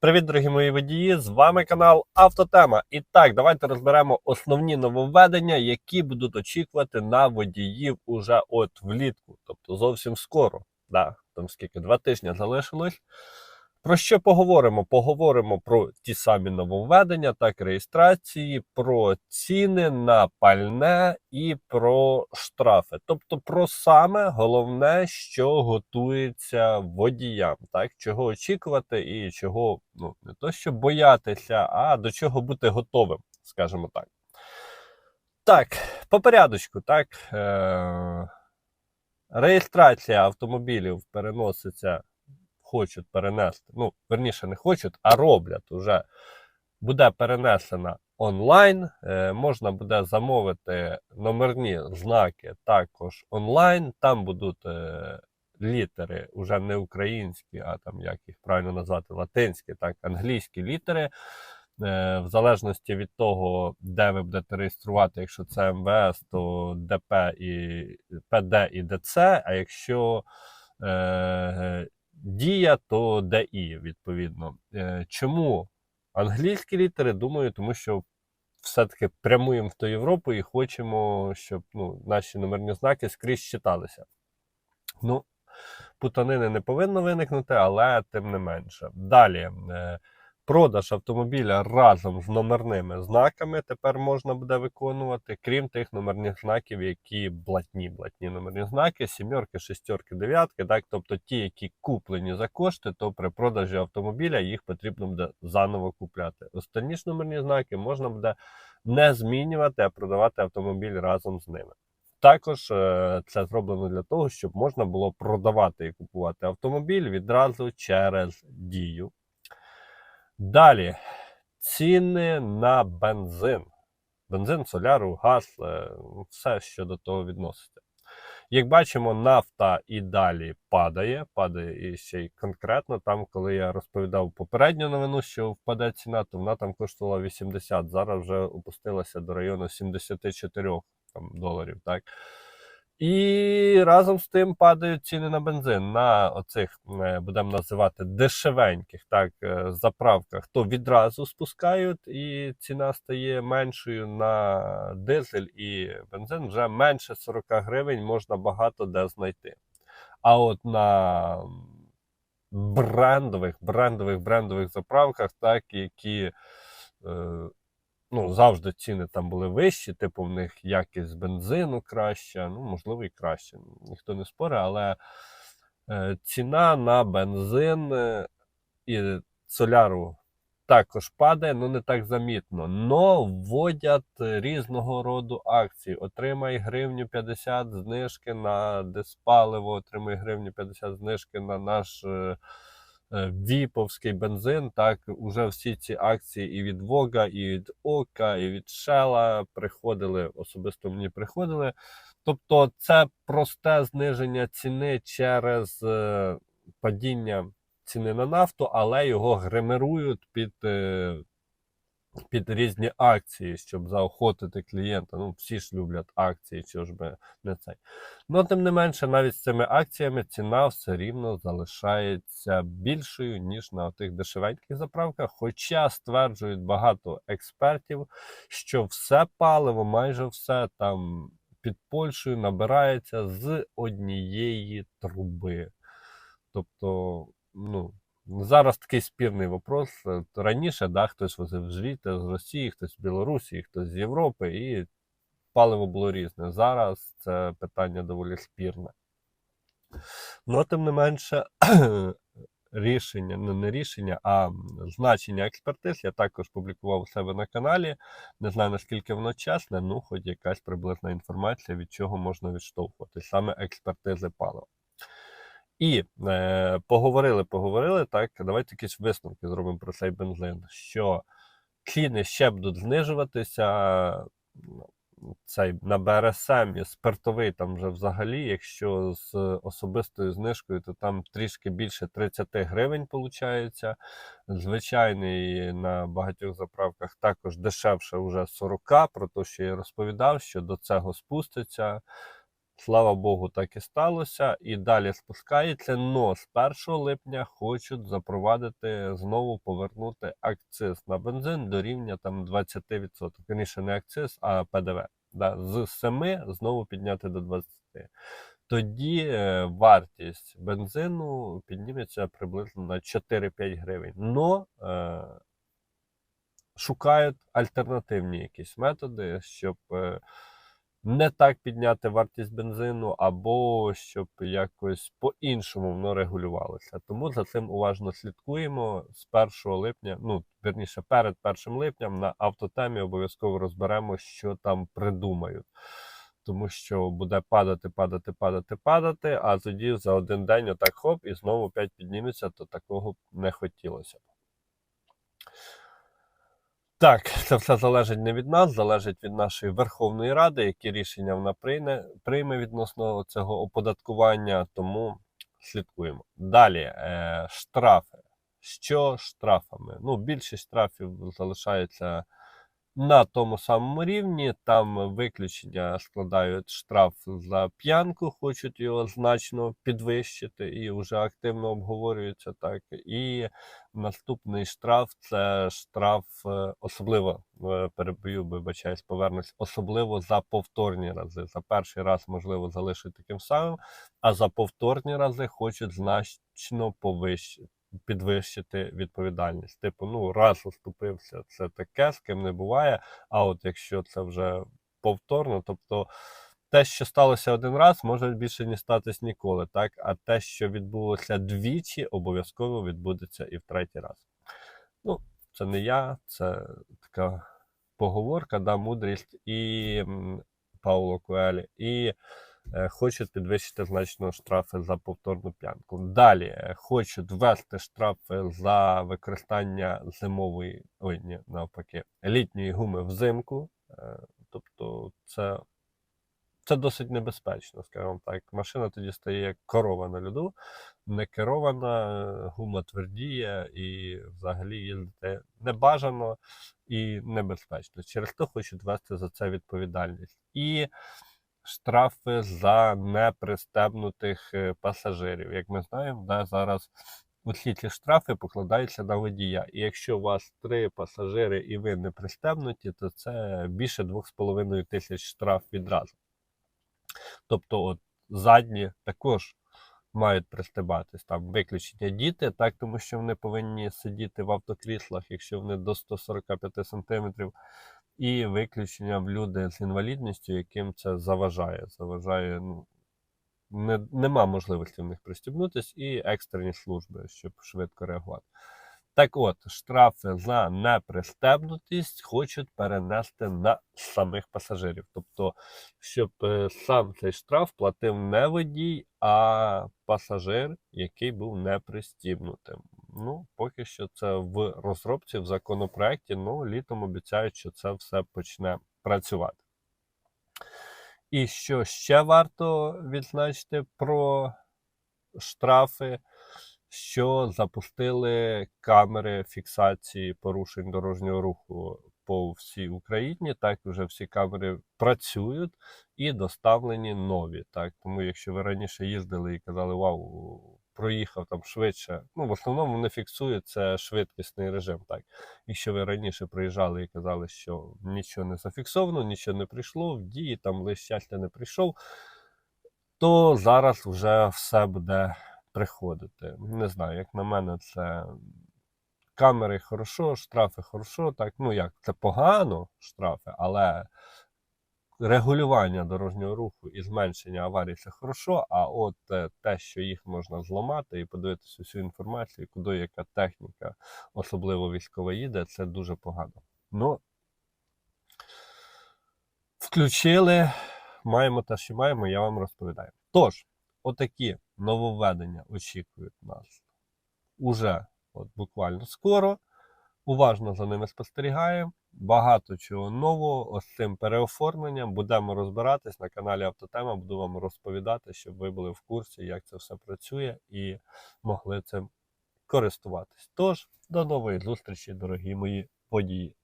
Привіт, дорогі мої водії! З вами канал Автотема. І так, давайте розберемо основні нововведення, які будуть очікувати на водіїв уже от влітку, тобто зовсім скоро. Да, там скільки два тижні залишилось. Про що поговоримо? Поговоримо про ті самі нововведення, так реєстрації, про ціни на пальне і про штрафи. Тобто про саме головне, що готується водіям, так чого очікувати і чого ну не то, що боятися, а до чого бути готовим, скажімо так. Так, по порядочку, так. Е- Реєстрація автомобілів переноситься хочуть перенести, ну, верніше, не хочуть, а роблять уже. Буде перенесена онлайн. Е, можна буде замовити номерні знаки також онлайн. Там будуть е, літери вже не українські, а там як їх правильно назвати, латинські, так, англійські літери. Е, в залежності від того, де ви будете реєструвати, якщо це МВС, то ДП і ПД і ДЦ. А якщо Дія, то ДІ, відповідно. Е, Чому англійські літери? Думаю, тому що все-таки прямуємо в ту Європу і хочемо, щоб ну, наші номерні знаки скрізь читалися. Ну, путанини не повинно виникнути, але тим не менше. Далі. Продаж автомобіля разом з номерними знаками тепер можна буде виконувати, крім тих номерних знаків, які блатні, блатні номерні знаки, сімерки, шестерки, дев'ятки. Так, тобто ті, які куплені за кошти, то при продажі автомобіля їх потрібно буде заново купляти. Останні ж номерні знаки можна буде не змінювати, а продавати автомобіль разом з ними. Також е, це зроблено для того, щоб можна було продавати і купувати автомобіль відразу через дію. Далі ціни на бензин. Бензин, соляру, газ, е, все, що до того відноситься. Як бачимо, нафта і далі падає, падає і ще й конкретно. Там, коли я розповідав попередню новину, що впаде ціна, то вона там коштувала 80, зараз вже опустилася до району 74 там, доларів. Так? І разом з тим падають ціни на бензин на оцих, е, будемо називати, дешевеньких так, е, заправках, то відразу спускають, і ціна стає меншою на дизель і бензин вже менше 40 гривень можна багато де знайти. А от на брендових, брендових, брендових заправках, так, які. Е, ну, завжди ціни там були вищі, типу в них якість бензину краща, ну, можливо, і краще. Ніхто не спорить, але е, ціна на бензин е, і соляру також падає, ну не так замітно. Но вводять різного роду акції. Отримай гривню 50 знижки на диспаливо, отримай гривню 50 знижки на наш. Е, віповський бензин, так уже всі ці акції і від Вога, і від Ока, і від Шела приходили, особисто мені приходили. Тобто це просте зниження ціни через е, падіння ціни на нафту, але його гримирують під е, під різні акції, щоб заохотити клієнта. Ну, всі ж люблять акції, що ж би не цей. Ну, тим не менше, навіть з цими акціями ціна все рівно залишається більшою, ніж на тих дешевеньких заправках. Хоча стверджують багато експертів, що все паливо, майже все там під Польщею набирається з однієї труби. Тобто, ну. Зараз такий спірний вопрос. Е, раніше да, хтось возив звідти з Росії, хтось з Білорусі, хтось з Європи, і паливо було різне. Зараз це питання доволі спірне. Ну, тим не менше, рішення, ну не рішення, а значення експертиз я також публікував у себе на каналі. Не знаю наскільки воно чесне, ну хоч якась приблизна інформація, від чого можна відштовхувати, саме експертизи палива. І е, поговорили, поговорили. Так, давайте якісь висновки зробимо про цей бензин. Що ціни ще будуть знижуватися. Цей на БРСМ спиртовий там вже взагалі, якщо з особистою знижкою, то там трішки більше 30 гривень виходить. Звичайний на багатьох заправках також дешевше вже 40, про те, що я розповідав, що до цього спуститься. Слава Богу, так і сталося. І далі спускається. Но з 1 липня хочуть запровадити знову повернути акциз на бензин до рівня там 20%. Вірніше, не акциз, а ПДВ. Да, з 7 знову підняти до 20%. Тоді е, вартість бензину підніметься приблизно на 4-5 гривень. Но е, шукають альтернативні якісь методи, щоб е, не так підняти вартість бензину, або щоб якось по-іншому воно регулювалося. Тому за цим уважно слідкуємо з 1 липня, ну верніше, перед 1 липнем на автотемі обов'язково розберемо, що там придумають. Тому що буде падати, падати, падати, падати, а тоді за один день отак хоп, і знову опять підніметься, то такого не хотілося б. Так, це все залежить не від нас, залежить від нашої Верховної Ради, які рішення вона прийме, прийме відносно цього оподаткування, тому слідкуємо. Далі, е, штрафи. Що штрафами? Ну, більшість штрафів залишається на тому самому рівні. Там виключення складають штраф за п'янку, хочуть його значно підвищити і вже активно обговорюється так. І наступний штраф це штраф, е, особливо перебою, вибачаюсь, повернусь, особливо за повторні рази. За перший раз можливо залишить таким самим, а за повторні рази хочуть значно повищити підвищити відповідальність. Типу, ну раз уступився, це таке, з ким не буває. А от якщо це вже повторно, тобто те, що сталося один раз, може більше не статись ніколи, так? А те, що відбулося двічі, обов'язково відбудеться і в третій раз. Ну, це не я, це така поговорка, да, мудрість і Пауло Куелі, і хочуть підвищити значно штрафи за повторну п'янку. Далі е, хочуть ввести штрафи за використання зимової, ой, ні, навпаки, літньої гуми взимку. Е, Тобто це, це досить небезпечно, скажімо так. Машина тоді стає як корова на льоду, не керована, е, гума твердіє і взагалі їздити небажано і небезпечно. Через то хочуть ввести за це відповідальність. І штрафи за непристебнутих е, пасажирів. Як ми знаємо, да, зараз усі ці штрафи покладаються на водія. І якщо у вас три пасажири і ви не пристебнуті, то це більше 2,5 тисяч штраф відразу. Тобто, от задні також мають пристебатись. Там виключення діти, так, тому що вони повинні сидіти в автокріслах, якщо вони до 145 см. І виключення в люди з інвалідністю, яким це заважає. Заважає, ну, не, нема можливості в них пристібнутись, і екстрені служби, щоб швидко реагувати. Так от, штрафи за непристебнутість хочуть перенести на самих пасажирів. Тобто, щоб е, сам цей штраф платив не водій, а пасажир, який був непристібнутим. Ну, поки що це в розробці в законопроекті, ну літом обіцяють, що це все почне працювати. І що ще варто відзначити про штрафи, що запустили камери фіксації порушень дорожнього руху по всій Україні. Так, вже всі камери працюють і доставлені нові. Так, тому якщо ви раніше їздили і казали, вау, проїхав там швидше. Ну, в основному вони фіксують це швидкісний режим. Так, якщо ви раніше приїжджали і казали, що нічого не зафіксовано, нічого не прийшло, в дії там лише щастя не прийшов, то зараз вже все буде приходити. Не знаю, як на мене, це. Камери хорошо, штрафи хорошо, так, ну як, це погано штрафи, але регулювання дорожнього руху і зменшення аварій це хорошо, а от е, те, що їх можна зламати і подивитися всю інформацію, куди яка техніка, особливо військова їде, це дуже погано. Ну, включили, маємо те, що маємо, я вам розповідаю. Тож, отакі нововведення очікують нас уже от буквально скоро. Уважно за ними спостерігаємо. Багато чого нового ось цим переоформленням. Будемо розбиратись на каналі Автотема. Буду вам розповідати, щоб ви були в курсі, як це все працює, і могли цим користуватись. Тож, до нової зустрічі, дорогі мої водії.